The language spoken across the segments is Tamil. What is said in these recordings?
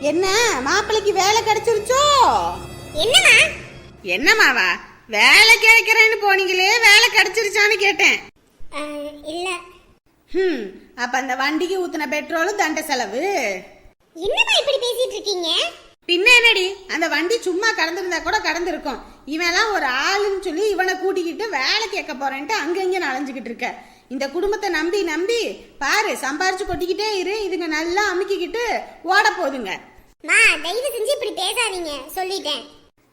என்ன மாப்பிள்ளைக்கு வேலை கிடைச்சிருச்சோ? என்னம்மா? என்னமாவா வேலை கிடைக்கிறேன்னு போனீங்களே வேலை கிடைச்சிருச்சான்னு கேட்டேன். இல்ல. ஹம் அப்ப அந்த வண்டிக்கு ஊத்துன பெட்ரோலும் தண்ட செலவு. என்னம்மா இப்படி பேசிட்டு இருக்கீங்க? பின்ன என்னடி? அந்த வண்டி சும்மா கடந்திருந்தா கூட கடந்திருக்கும். இவன்லாம் ஒரு ஆளுன்னு சொல்லி இவனை கூட்டிக்கிட்டு வேலை கேட்க போறேன்ட்டு அங்கங்க அலைஞ்சுக்கிட்டு இருக்க. இந்த குடும்பத்தை நம்பி நம்பி பாரு சம்பாரிச்சு கொட்டிக்கிட்டே இரு இதுங்க நல்லா அமுக்கிக்கிட்டு ஓட போதுங்க. மா தயவு செஞ்சு இப்படி பேசாதீங்க. சொல்லிட்டேன்.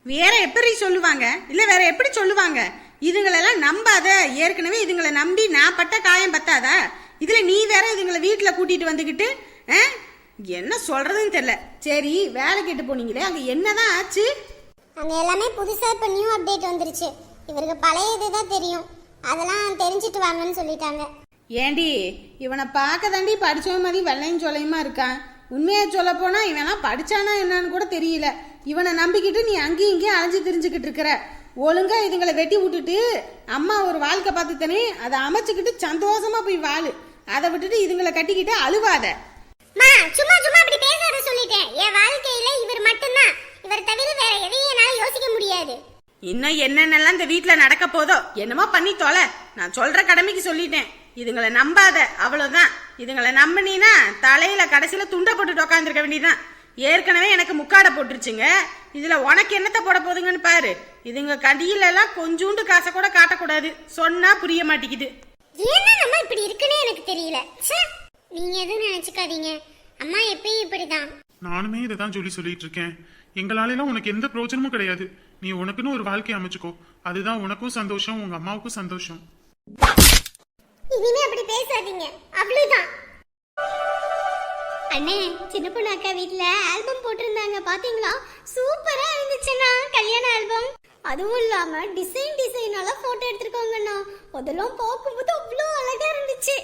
வேற எப்படி சொல்லுவாங்க? இல்ல வேற எப்படி சொல்லுவாங்க? இதுங்களெல்லாம் நம்பாத. ஏற்கனவே இதுங்களை நம்பி நான் பட்ட காயம் பத்தாதா? இதுல நீ வேற இதுங்களை வீட்டுல கூட்டிட்டு வந்துகிட்டு? என்ன சொல்றதுன்னு தெரியல. சரி வேலை கேட்டு போனீங்களே அங்க என்னதான் ஆச்சு? அங்க எல்லாமே புதுசா இப்ப நியூ அப்டேட் வந்துருச்சு. இவருக்கு பழைய இதுதான் தெரியும். அதெல்லாம் தெரிஞ்சிட்டு வாங்கன்னு சொல்லிட்டாங்க. ஏண்டி இவனை பார்க்க தாண்டி படிச்சவன் மாதிரி வெள்ளையும் சொல்லையுமா இருக்கான்? உண்மையா சொல்ல போனா இவனா படிச்சானா என்னன்னு கூட தெரியல. இவனை நம்பிக்கிட்டு நீ அங்கேயும் இங்கேயும் அலைஞ்சு திரிஞ்சுக்கிட்டு இருக்கிற. ஒழுங்கா இதுங்களை வெட்டி விட்டுட்டு அம்மா ஒரு வாழ்க்கை பார்த்து தானே அதை அமைச்சுக்கிட்டு சந்தோஷமா போய் வாழு. அதை விட்டுட்டு இதுங்களை கட்டிக்கிட்டு அழுவாத. மா சும்மா சும்மா அப்படி பேசாத சொல்லிட்டேன். என் வாழ்க்கையில இவர் மட்டும்தான். இவர் தவிர வேற எதையும் என்னால யோசிக்க முடியாது. இன்னும் என்னென்னலாம் இந்த வீட்ல நடக்க போதோ என்னமோ பண்ணி தொலை. நான் சொல்ற கடமைக்கு சொல்லிட்டேன். இதுங்களை நம்பாத அவ்வளவுதான். இதுங்களை நம்பினீனா தலையில கடைசியில துண்டை போட்டுட்டு உட்காந்துருக்க வேண்டியதுதான். ஏற்கனவே எனக்கு முக்காடை போட்டுருச்சுங்க. இதுல உனக்கு என்னத்த போட போதுங்கன்னு பாரு. இதுங்க கடியில எல்லாம் கொஞ்சூண்டு காசை கூட காட்டக்கூடாது. சொன்னா புரிய மாட்டேங்குது. ஏன்னா நம்ம இப்படி இருக்குன்னே எனக்கு தெரியல. நீங்க எதுவும் நினைச்சுக்காதீங்க. அம்மா எப்பயும் இப்படிதான். நானுமே இதை தான் சொல்லி சொல்லிட்டு இருக்கேன் எங்களாலலாம் உனக்கு எந்த பிரயோஜனமும் கிடையாது. நீ உனக்குன்னு ஒரு வாழ்க்கையை அமைச்சுக்கோ. அதுதான் உனக்கும் சந்தோஷம் உங்க அம்மாவுக்கும் சந்தோஷம். இனிமே அப்படி பேசாதீங்க. அவ்வளவுதான். அண்ணே சின்ன பொண்ணு அக்கா வீட்ல ஆல்பம் போட்டிருந்தாங்க. பாத்தீங்களா? சூப்பரா இருந்துச்சுண்ணா கல்யாண ஆல்பம் அதுவும் இல்லாம டிசைன் டிசைனால போட்டோ எடுத்திருக்காங்கண்ணா அதெல்லாம் பார்க்கும்போது அவ்வளோ அழகா இருந்துச்சு.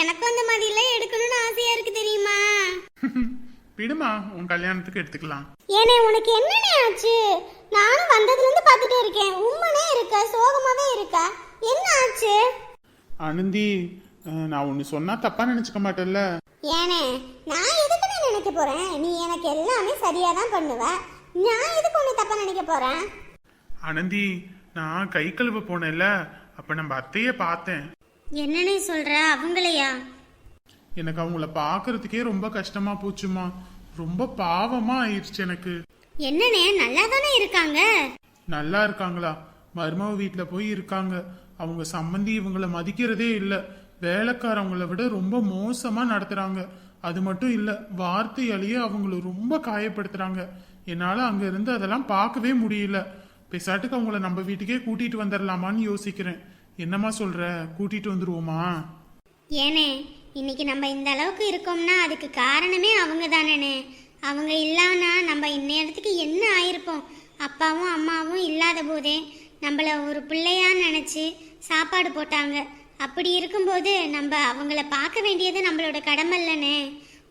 எனக்கும் அந்த மாதிரி எல்லாம் எடுக்கணும்னு ஆசையா இருக்கு தெரியுமா? விடுமா உன் கல்யாணத்துக்கு எடுத்துக்கலாம். ஏனே உனக்கு என்னண்ணே ஆச்சு? நானும் வந்ததுல இருந்து பார்த்துட்டே இருக்கேன். உம்மனே இருக்க? சோகமாவே இருக்க? என்ன ஆச்சு? ஆனந்தி அஹ், நான் ஒன்று சொன்னா தப்பா நினைச்சுக்க மாட்டேல்ல ஏனே நான் எதுக்குன்னு நினைக்க போறேன்? நீ எனக்கு எல்லாமே சரியா தான் பண்ணுவ. நான் எதுக்கு உன்னை தப்பா நினைக்க போறேன்? ஆனந்தி நான் கை கழுவ போனேன்ல. அப்ப நம்ம அத்தைய பார்த்தேன். என்னன்னு சொல்ற? அவங்களையா? எனக்கு அவங்கள பார்க்கறதுக்கே ரொம்ப கஷ்டமா போச்சுமா ரொம்ப பாவமா ஆயிடுச்சு எனக்கு. என்னனே நல்லா தானே இருக்காங்க? நல்லா இருக்காங்களா? மருமக வீட்ல போய் இருக்காங்க. அவங்க சம்மந்தி இவங்கள மதிக்கிறதே இல்லை. வேலைக்காரவங்கள விட ரொம்ப மோசமாக நடத்துகிறாங்க அது மட்டும் இல்லை வார்த்தையாலேயே அவங்கள ரொம்ப காயப்படுத்துறாங்க. என்னால் அங்கே இருந்து அதெல்லாம் பார்க்கவே முடியல. பெசாட்டுக்கு அவங்கள நம்ம வீட்டுக்கே கூட்டிட்டு வந்துடலாமான்னு யோசிக்கிறேன். என்னம்மா சொல்கிற கூட்டிட்டு வந்துருவோமா? ஏனே இன்னைக்கு நம்ம இந்த அளவுக்கு இருக்கோம்னா அதுக்கு காரணமே அவங்க தானேனே. அவங்க இல்லைன்னா நம்ம இந்நேரத்துக்கு என்ன ஆயிருப்போம்? அப்பாவும் அம்மாவும் இல்லாத போதே நம்மள ஒரு பிள்ளையா நினச்சி சாப்பாடு போட்டாங்க. அப்படி இருக்கும்போது நம்ம அவங்கள பார்க்க வேண்டியது நம்மளோட கடமை இல்லைனே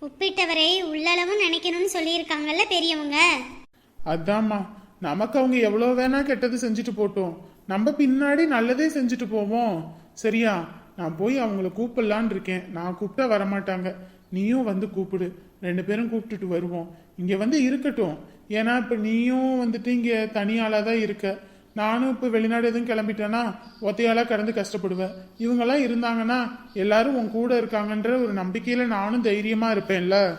உப்பிட்டவரை உள்ளளவும் நினைக்கணும்னு சொல்லியிருக்காங்கல்ல பெரியவங்க? அதாம்மா. நமக்கு அவங்க எவ்வளோ வேணா கெட்டது செஞ்சுட்டு போட்டோம். நம்ம பின்னாடி நல்லதே செஞ்சுட்டு போவோம். சரியா? நான் போய் அவங்கள கூப்பிடலான் இருக்கேன். நான் கூப்பிட்டா வரமாட்டாங்க. நீயும் வந்து கூப்பிடு. ரெண்டு பேரும் கூப்பிட்டுட்டு வருவோம். இங்கே வந்து இருக்கட்டும். ஏன்னா இப்போ நீயும் வந்துட்டு இங்கே தனியாளாக தான் இருக்க. நானும் இப்ப வெளிநாடு எதுவும் கிளம்பிட்டேன்னா ஒத்தையாளா கடந்து கஷ்டப்படுவேன். இவங்கெல்லாம் இருந்தாங்கன்னா எல்லாரும் உன் கூட இருக்காங்கன்ற ஒரு நம்பிக்கையில நானும் தைரியமா இருப்பேன்ல.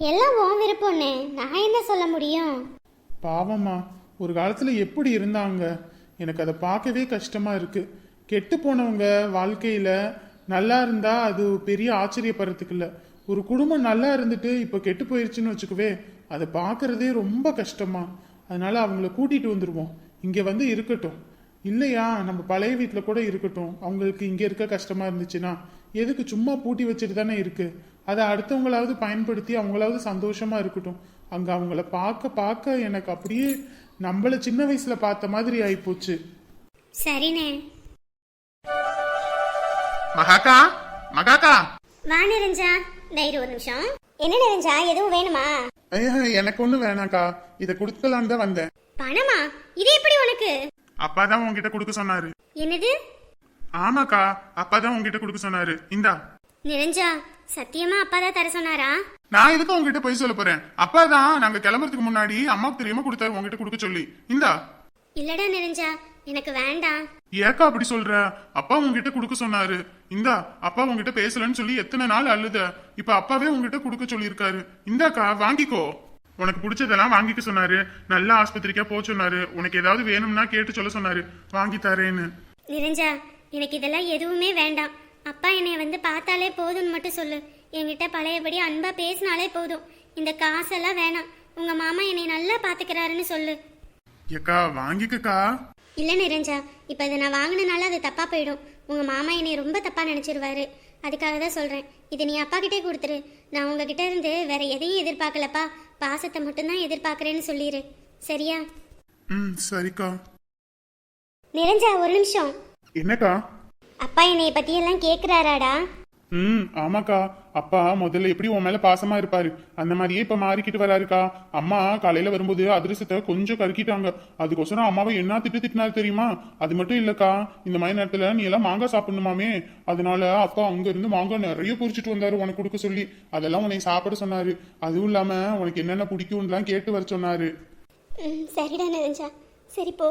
எல்லாம் உன் விருப்பம்னே. நான் என்ன சொல்ல முடியும்? பாவம்மா ஒரு காலத்துல எப்படி இருந்தாங்க? எனக்கு அதை பார்க்கவே கஷ்டமா இருக்கு. கெட்டு போனவங்க வாழ்க்கையில நல்லா இருந்தா அது பெரிய ஆச்சரியப்படுறதுக்கு இல்ல. ஒரு குடும்பம் நல்லா இருந்துட்டு இப்ப கெட்டு போயிருச்சுன்னு வச்சுக்கவே அதை பார்க்கறதே ரொம்ப கஷ்டமா அதனால அவங்கள கூட்டிட்டு வந்துருவோம். இங்க வந்து இருக்கட்டும். இல்லையா? நம்ம பழைய வீட்ல கூட இருக்கட்டும். அவங்களுக்கு இங்க இருக்க கஷ்டமா இருந்துச்சுன்னா எதுக்கு சும்மா பூட்டி வச்சுட்டு தானே இருக்கு? அதை அடுத்தவங்களாவது பயன்படுத்தி அவங்களாவது சந்தோஷமா இருக்கட்டும். அங்க அவங்கள பார்க்க பார்க்க எனக்கு அப்படியே நம்மள சின்ன வயசுல பார்த்த மாதிரி ஆயிப்போச்சு. சரிண்ணே. மகாக்கா? மகாக்கா? வா நிரஞ்சா தைரிய ஒரு நிமிஷம். என்ன நிரஞ்சா எதுவும் வேணுமா? ஐயா எனக்கு ஒண்ணு வேணாக்கா. இதை கொடுக்கலான்னு தான் வந்தேன். பணமா? இது எப்படி உனக்கு? அப்பா தான் உங்ககிட்ட கொடுக்க சொன்னாரு. என்னது? ஆமாக்கா அப்பா தான் உங்ககிட்ட கொடுக்க சொன்னாரு. இந்தா. நிரஞ்சா சத்தியமா அப்பா தான் தர சொன்னாரா? நான் எதுக்கு உங்ககிட்ட போய் சொல்ல போறேன்? அப்பா தான் நாங்க கிளம்புறதுக்கு முன்னாடி அம்மாவுக்கு தெரியாம கொடுத்தாரு உங்ககிட்ட கொடுக்க சொல்லி. இந்தா. இல்லடா நிறைஞ்சா எனக்கு வேண்டாம். ஏக்கா அப்படி சொல்ற? அப்பா உங்ககிட்ட கொடுக்க சொன்னாரு. இந்தா அப்பா உங்ககிட்ட பேசலன்னு சொல்லி எத்தனை நாள் அழுத? இப்ப அப்பாவே உங்ககிட்ட கொடுக்க சொல்லியிருக்காரு. இந்தாக்கா வாங்கிக்கோ. உனக்கு பிடிச்சதெல்லாம் வாங்கிக்க சொன்னாரு. நல்ல ஆஸ்பத்திரிக்கா போக சொன்னாரு. உனக்கு ஏதாவது வேணும்னா கேட்டு சொல்ல சொன்னாரு. வாங்கி தரேன்னு. நிறைஞ்சா எனக்கு இதெல்லாம் எதுவுமே வேண்டாம். அப்பா என்னை வந்து பார்த்தாலே போதும்னு மட்டும் சொல்லு. என்கிட்ட பழையபடி அன்பா பேசினாலே போதும். இந்த காசெல்லாம் வேணாம். உங்க மாமா என்னை நல்லா பாத்துக்கிறாருன்னு சொல்லு. ஏக்கா வாங்கிக்கக்கா. இல்ல நிறைஞ்சா இப்ப இதை நான் வாங்கினனால அது தப்பா போயிடும். உங்க மாமா என்னை ரொம்ப தப்பா நினைச்சிருவாரு. அதுக்காக தான் சொல்றேன். இதை நீ அப்பா கிட்டே கொடுத்துரு. நான் உங்ககிட்ட இருந்து வேற எதையும் எதிர்பார்க்கலப்பா. பாசத்தை மட்டும்தான் எதிர்பார்க்கறேன்னு சொல்லிடு சரியா? ம் சரிக்கா. நிறைஞ்சா ஒரு நிமிஷம். என்னக்கா? அப்பா என்னைய பத்தி எல்லாம் கேக்குறாராடா? ம் ஆமாக்கா. அப்பா முதல்ல எப்படி உன் மேல பாசமா இருப்பாரு? அந்த மாதிரியே இப்ப மாறிக்கிட்டு வராருக்கா? அம்மா காலையில வரும்போது அதிரசத்தை கொஞ்சம் கருக்கிட்டாங்க. அதுக்கோசரம் அம்மாவை என்ன திட்டு திட்டினாரு தெரியுமா? அது மட்டும் இல்லக்கா இந்த மாதிரி நேரத்துல நீ எல்லாம் மாங்காய் சாப்பிடணுமாமே? அதனால அப்பா அங்க இருந்து மாங்காய் நிறைய பொரிச்சிட்டு வந்தாரு உனக்கு கொடுக்க சொல்லி. அதெல்லாம் உன்னை சாப்பிட சொன்னாரு. அதுவும் இல்லாம உனக்கு என்னென்ன பிடிக்கும்லாம் கேட்டு வர சொன்னாரு. சரிடா நிறைஞ்சா சரி போ.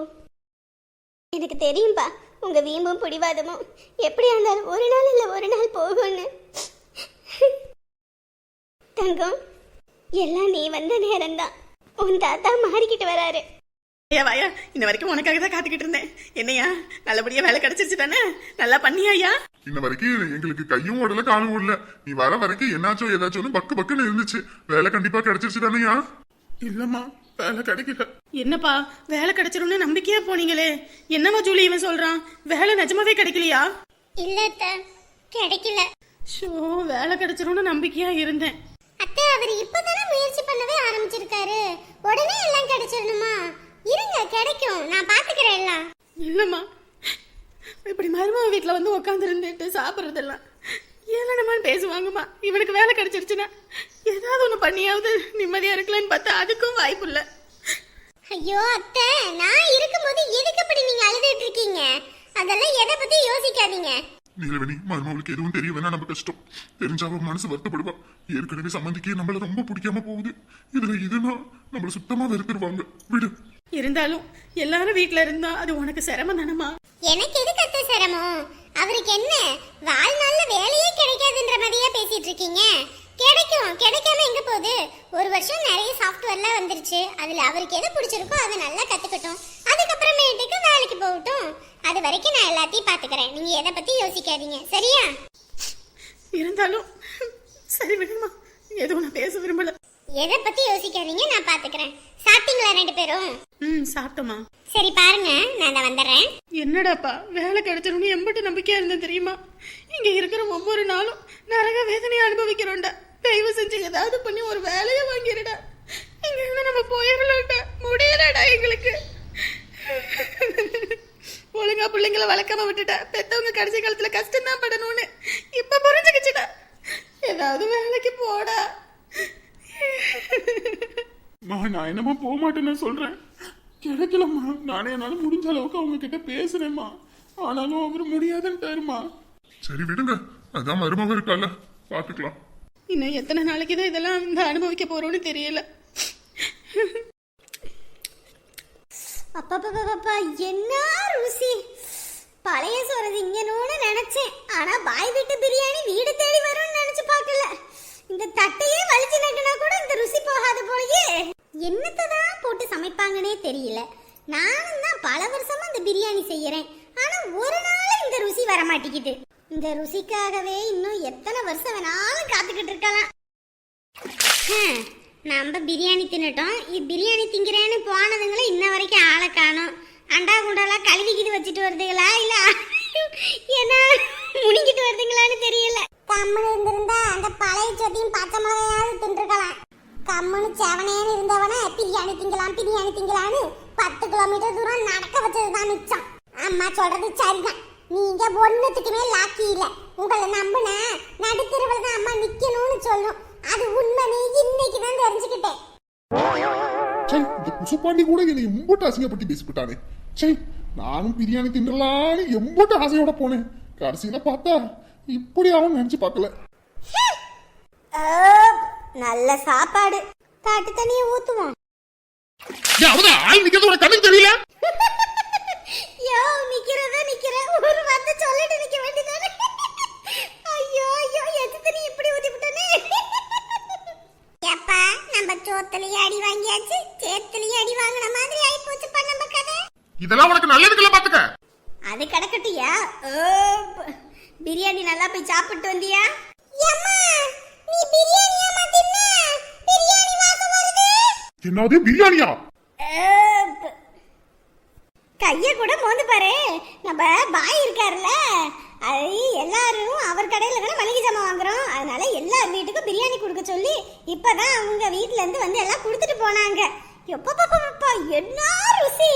எனக்கு தெரியும்பா உங்க வீம்பும் பிடிவாதமும் எப்படியா இருந்தாலும் ஒரு நாள் இல்லை ஒரு நாள் போகும்னு. தங்கம் எல்லாம் நீ வந்த நேரம்தான். உன் தாத்தா மாறிக்கிட்டு வராரு. ஐயா வாயா இன்ன வரைக்கும் உனக்காக தான் காத்துக்கிட்டு இருந்தேன். என்னையா நல்லபடியா வேலை கிடைச்சிருச்சு தானே? நல்லா பண்ணியா ஐயா? இன்ன வரைக்கும் எங்களுக்கு கையும் ஓடல காலும் ஓடல. நீ வர வரைக்கும் என்னாச்சோ ஏதாச்சோன்னு பக்கு பக்குன்னு இருந்துச்சு. வேலை கண்டிப்பா கிடைச்சிருச்சு தானேயா இல்லம்மா வேலை கிடைக்கல. என்னப்பா வேலை கிடைச்சிரும்னு நம்பிக்கையா போனீங்களே. என்னம்மா ஜூலி இவன் சொல்றான்? வேலை நிஜமாவே கிடைக்கலையா? இல்ல கிடைக்கல. ஷோ வேலை கிடைச்சிரும்னு நம்பிக்கையா இருந்தேன். பண்ணவே ஆரம்பிச்சிருக்காரு உடனே எல்லாம் கிடைச்சிடணுமா? இருங்க கிடைக்கும். நான் பாத்துக்கிறேன் எல்லாம். இல்லம்மா. இப்படி மருமக வீட்டில் வந்து உட்காந்து இருந்துட்டு சாப்பிட்றதெல்லாம் ஏளனமான்னு பேசுவாங்கம்மா. இவனுக்கு வேலை கிடைச்சிருச்சுன்னா ஏதாவது ஒன்று பண்ணியாவது நிம்மதியாக இருக்கலான்னு பார்த்தா அதுக்கும் வாய்ப்பு இல்லை. ஐயோ அத்தை நான் இருக்கும்போது எதுக்கு அப்படி நீங்க அழுதுட்டு இருக்கீங்க? அதெல்லாம் எதை பத்தி யோசிக்காதீங்க. நீலவேணி மருமகளுக்கு எதுவும் தெரிய வேணா நம்ம கஷ்டம். தெரிஞ்சா அவ மனசு வருத்தப்படுவா. ஏற்கனவே சம்மந்திக்கே நம்மள ரொம்ப பிடிக்காம போகுது. இதுல இதுனா நம்மள சுத்தமா வெறுத்துருவாங்க. விடு. இருந்தாலும் எல்லாரும் வீட்டில் இருந்தா அது உனக்கு சிரமம் தானம்மா? எனக்கு எதுக்கு அத்தை சிரமம்? அவருக்கு என்ன? வாழ்நாள்ல வேலையே கிடைக்காதுன்ற மாதிரியே பேசிட்டு இருக்கீங்க? கிடைக்கும். கிடைக்காம எங்க போகுது? ஒரு வருஷம் நிறைய சாஃப்ட்வேர்லாம் வந்துருச்சு. அதுல அவருக்கு எது பிடிச்சிருக்கோ அதை நல்லா கத்துக்கட்டும். அதுக்கப்புறமேட்டுக்கு வேலைக்கு போகட்டும். அது வரைக்கும் நான் எல்லாத்தையும் பாத்துக்கிறேன் நீங்க எதை பத்தி யோசிக்காதீங்க. சரியா? இருந்தாலும் சரி விடுமா. எதுவும் நான் பேச விரும்பல. எதை பத்தி யோசிக்காதீங்க நான் பாத்துக்கிறேன் சாப்பிட்டீங்களா ரெண்டு பேரும்? ம் சாப்பிட்டோமா. சரி பாருங்க. நான் இதை வந்துடுறேன். என்னடாப்பா வேலை கிடைச்சிரும்னு எம்பிட்டு நம்பிக்கையா இருந்தேன் தெரியுமா? இங்க இருக்கிற ஒவ்வொரு நாளும் நரக வேதனையை அனுபவிக்கிறோம்டா. தயவு செஞ்சு ஏதாவது பண்ணி ஒரு வேலையை வாங்கிடுடா இங்க இருந்து நம்ம போயிடலாம்டா. முடியலடா எங்களுக்கு. ஒழுங்கா பிள்ளைங்களை வளர்க்காம விட்டுட்டா. பெத்தவங்க கடைசி காலத்துல கஷ்டம் தான் படணும்னு. இப்ப புரிஞ்சுக்கிச்சுடா. ஏதாவது வேலைக்கு போடா. மா நான் என்னமா போக மாட்டேன்னு சொல்றேன். கிடைக்கலம்மா. நானே என்னால முடிஞ்ச அளவுக்கு அவங்க கிட்ட பேசுறேம்மா. ஆனாலும் அவர் முடியாதுன்ட்டாருமா சரி விடுங்க. அதான் மருமக இருக்கால. பாத்துக்கலாம். இன்னும் எத்தனை நாளைக்கு தான் இதெல்லாம் இந்த அனுபவிக்க போறோம்னு தெரியல. அப்பப்பப்பப்பா என்ன ருசி? பழைய சோறு திங்கணும்னு நினைச்சேன். ஆனா பாய் வீட்டு பிரியாணி வீடு தேடி வரும்னு நினைச்சு பார்க்கல. இந்த தட்டையே வலிச்சு நட்டுனா கூட இந்த ருசி போகாத போலயே. என்னத்தை தான் போட்டு சமைப்பாங்கன்னே தெரியல. நானும் தான் பல வருஷமா இந்த பிரியாணி செய்யறேன். ஆனா ஒரு நாள் இந்த ருசி வர மாட்டேங்குது இந்த ருசிக்காகவே இன்னும் எத்தனை வருஷம் வேணாலும் காத்துக்கிட்டு இருக்கலாம். ஹம், நம்ம பிரியாணி தின்னுட்டோம். பிரியாணி திங்கிறேன்னு போனதுங்கள இன்ன வரைக்கும் ஆளை காணும். அண்டா குண்டாலாம் கழுவிக்கிட்டு வச்சுட்டு வருதுங்களா? இல்ல ஏன்னா முடிஞ்சிட்டு வருதுங்களான்னு தெரியல. கம்மனு இருந்திருந்தா அந்த பழைய சொத்தையும் பச்சை மிளகையாவது தின்றுக்கலாம் கம்மனு செவனேன்னு இருந்தவன பிரியாணி திங்கலாம் பிரியாணி திங்கலான்னு பத்து கிலோமீட்டர் தூரம் நடக்க வச்சது தான் மிச்சம். அம்மா சொல்றது சரிதான். நீங்க ஒண்ணுத்துக்குமே லாக்கி இல்லை. உங்களை நம்பின நடுத்தருவில் தான் அம்மா நிக்கணும்னு சொல்லும். அது உண்மைன்னு இன்னைக்கு தான் தெரிஞ்சுக்கிட்டேன். குசுப்பாண்டி கூட என்னை எம்போட்டு அசிங்கப்பட்டு பேசிவிட்டானே சை நானும் பிரியாணி தின்னலான்னு எம்போட்டு ஆசையோட போனேன். கடைசியில பார்த்தா இப்படி அவன் நினைச்சு பார்க்கல. நல்ல சாப்பாடு. காட்டு தண்ணியை ஊத்துவோம். ஆள் நிக்கிறது உனக்கு தெரியல? யோ நிக்கிறதா நிக்கிற. ஒரு வார்த்தை சொல்லிட்டு நிக்க வேண்டியதானே? ஐயோ ஐயோ நீ இப்படி நம்ம சோத்துலயே அடி வாங்கியாச்சு சேத்துலயே அடி வாங்கின மாதிரி ஆயி போச்சு பா நம்ம கதை. இதெல்லாம் உனக்கு நல்லதுக்குள்ள பாத்துக்க. அது கிடக்கட்டியா? பிரியாணி நல்லா போய் சாப்பிட்டு வந்தியா? என்னது பிரியாணியா? கைய கூட மோந்து பாரு. நம்ம பாய் இருக்காருல்ல அது எல்லாரும் அவர் கடையில தானே மளிகை ஜாமான் வாங்குறோம். அதனால எல்லார் வீட்டுக்கும் பிரியாணி கொடுக்க சொல்லி இப்பதான் அவங்க வீட்டுல இருந்து வந்து எல்லாம் கொடுத்துட்டு போனாங்க. எப்பப்பப்பப்பா என்ன ருசி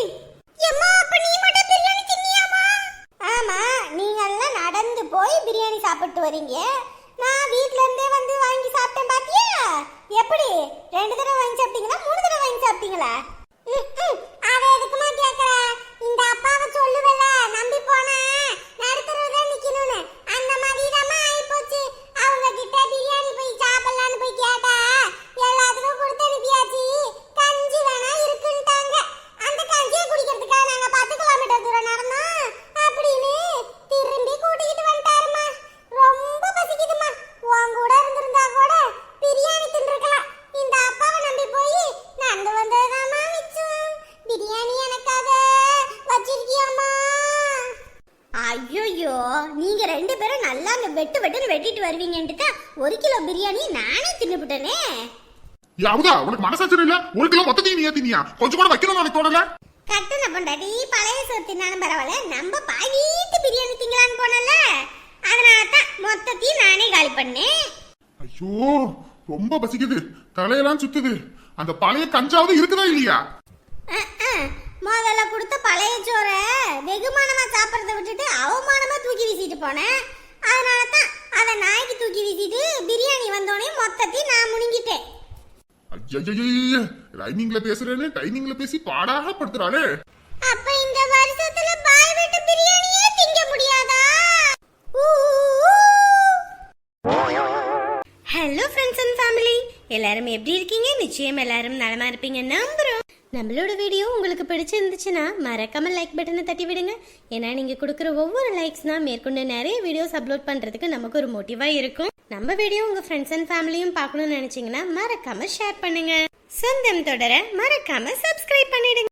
எம்மா அப்ப நீ மட்டும் பிரியாணி தின்னியாமா ஆமா நீங்க எல்லாம் நடந்து போய் பிரியாணி சாப்பிட்டு வரீங்க நான் வீட்ல இருந்தே வந்து வாங்கி சாப்பிட்டேன் பாத்தியா எப்படி ரெண்டு தடவை வாங்கி சாப்பிட்டீங்களா மூணு தடவை வாங்கி சாப்பிட்டீங்களா அவ எதுக்குமா கேக்குற இந்த அப்பாவை சொல்லுவல நம்பி போனா நடுத்தரவுல நிக்கணும்னு அந்த மாதிரி தான் ஆயிப்போச்சு அவங்க கிட்ட பிரியாணி போய் சாப்பிடலான்னு போய் கேட்டா எல்லாத்துக்கும் கொடுத்து அனுப்பியாச்சு கஞ்சி வேணா இருக்குன்ட்டாங்க அந்த கஞ்சியை குடிக்கிறதுக்காக நாங்க பத்து கிலோமீட்டர் தூரம் நடந்தோம் அப்படின்னு திரும்பி கூட்டிக்கிட்டு வந்துட்டாருமா ரொம்ப பசிக்குதுமா உன் கூட இருந்திருந்தா கூட பிரியாணி தின்றுக்கலாம் இந்த அப்பாவை நம்பி போய் நடந்து வந்ததுதாம்மா மிச்சம் பிரியாணி எனக்காக வச்சிருக்கியாமா ஐயோயோ நீங்க ரெண்டு பேரும் நல்லா அங்க வெட்டு வெட்டுன்னு வெட்டிட்டு வருவீங்கன்ட்டு தான் ஒரு கிலோ பிரியாணி நானே தின்னுபிட்டனே. அவதா உனக்கு மனசாட்சி இல்ல? ஒரு கிலோ மொத்தத்தையும் நீ தினியா கொஞ்சம் கூட வைக்கணும்னு உனக்கு தோணல? கட்டுன பொண்டாட்டி பழைய சோறு தின்னாலும் பரவாயில்ல நம்ம பாய் வீட்டு பிரியாணி திங்கலான்னு போனல அதனால தான் மொத்தத்தையும் நானே காலி பண்ணேன். ஐயோ ரொம்ப பசிக்குது. தலையெல்லாம் சுத்துது. அந்த பழைய கஞ்சாவது இருக்குதா இல்லையா. முதல்ல கொடுத்த பழைய சோறை வெகுமானமா சாப்பிட்றத விட்டுட்டு அவமானமா தூக்கி வீசிட்டு போனேன். அதனால தான் அதை நாய்க்கு தூக்கி வீசிட்டு பிரியாணி வந்தோடனே மொத்தத்தையும் நான் முழுங்கிட்டேன் ஐயய்யய்ய ரைனிங்ல பேசுறேன்னு டைனிங்ல பேசி பாடாக படுத்துறாளே. அப்ப இந்த வருஷத்துல பாய் வீட்டு பிரியாணியே திங்க முடியாதா? ஹலோ ஃப்ரெண்ட்ஸ் அண்ட் ஃபேமிலி எல்லாரும் எப்படி இருக்கீங்க? நிச்சயம் எல்லாரும் நலமா இருப்பீங்க. நம்புறோம். நம்மளோட வீடியோ உங்களுக்கு பிடிச்சிருந்துச்சுன்னா மறக்காம லைக் பட்டனை தட்டி விடுங்க. ஏன்னா நீங்க கொடுக்குற ஒவ்வொரு லைக்ஸ்னால் மேற்கொண்டு நிறைய வீடியோஸ் அப்லோட் பண்றதுக்கு நமக்கு ஒரு மோட்டிவா இருக்கும். நம்ம வீடியோ உங்க ஃப்ரெண்ட்ஸ் அண்ட் ஃபேமிலியும் பார்க்கணும்னு நினைச்சீங்கன்னா மறக்காம ஷேர் பண்ணுங்க. சொந்தம் தொடர மறக்காம சப்ஸ்கிரைப் பண்ணிடுங்க.